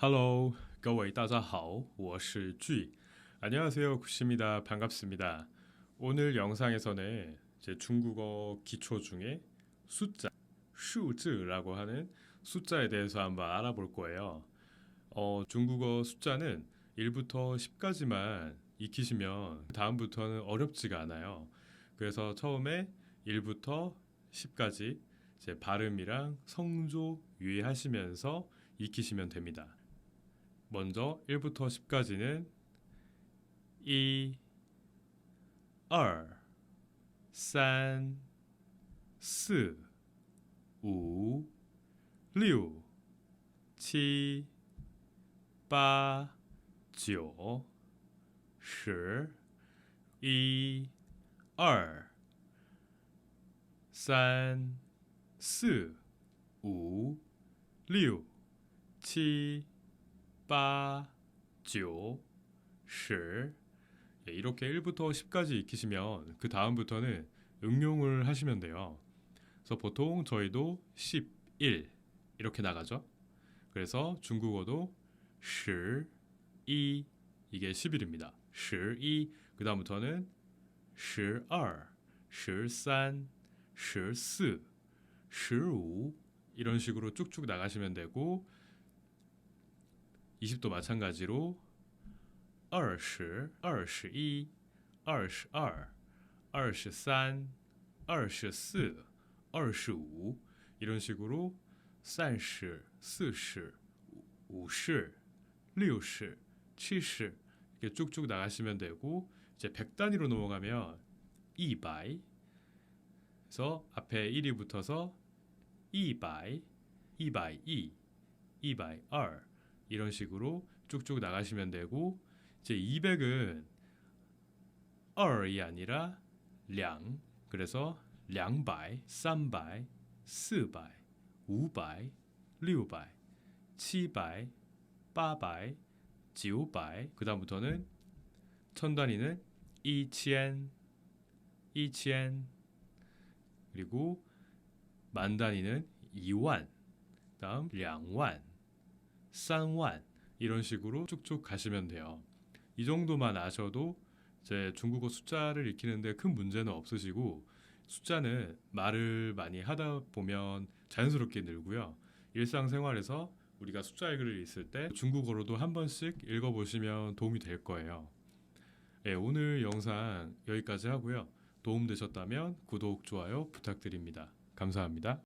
Hello，各位大家好，我是 G. 안녕하세요, 구십니다. 반갑습니다. 오늘 영상에서는 제 중국어 기초 중에 숫자, 数字라고 하는 숫자에 대해서 한번 알아볼 거예요. 어, 중국어 숫자는 1부터 10까지만 익히시면 다음부터는 어렵지가 않아요. 그래서 처음에 1부터 10까지 제 발음이랑 성조 유의하시면서 익히시면 됩니다. 먼저 1부터 10까지는 1, 2, 3, 4, 5, 6, 7, 8, 9, 10, 1, 2, 3, 4, 5, 6, 7, 8, 9, 10 예, 이렇게 1부터 10까지 익히시면 그 다음부터는 응용을 하시면 돼요. 그래서 보통 저희도 11 이렇게 나가죠. 그래서 중국어도 12 이게 10일입니다. 12그 다음부터는 12, 13, 14, 15 이런 식으로 쭉쭉 나가시면 되고 20도 마찬가지로 20, 21, 22, 23, 24, 25 이런 식으로 30, 40, 50, 60, 70 이렇게 쭉쭉 나가시면 되고 이제 100 단위로 넘어가면 200 그래서 앞에 1이 붙어서 200, 202, 202이 런 식으로 쭉쭉 나가시면 되고 이제 200은 2이 아니라 2 그래서 200, 300, 400, 500, 600, 700, 800, 900 그다음부터는 천 단위는 2000, 2000 그리고 만 단위는 2만 다음 2만 3만 이런 식으로 쭉쭉 가시면 돼요. 이 정도만 아셔도 이제 중국어 숫자를 익히는데 큰 문제는 없으시고 숫자는 말을 많이 하다 보면 자연스럽게 늘고요. 일상생활에서 우리가 숫자 읽을 있을 때 중국어로도 한 번씩 읽어보시면 도움이 될 거예요. 네, 오늘 영상 여기까지 하고요. 도움 되셨다면 구독, 좋아요 부탁드립니다. 감사합니다.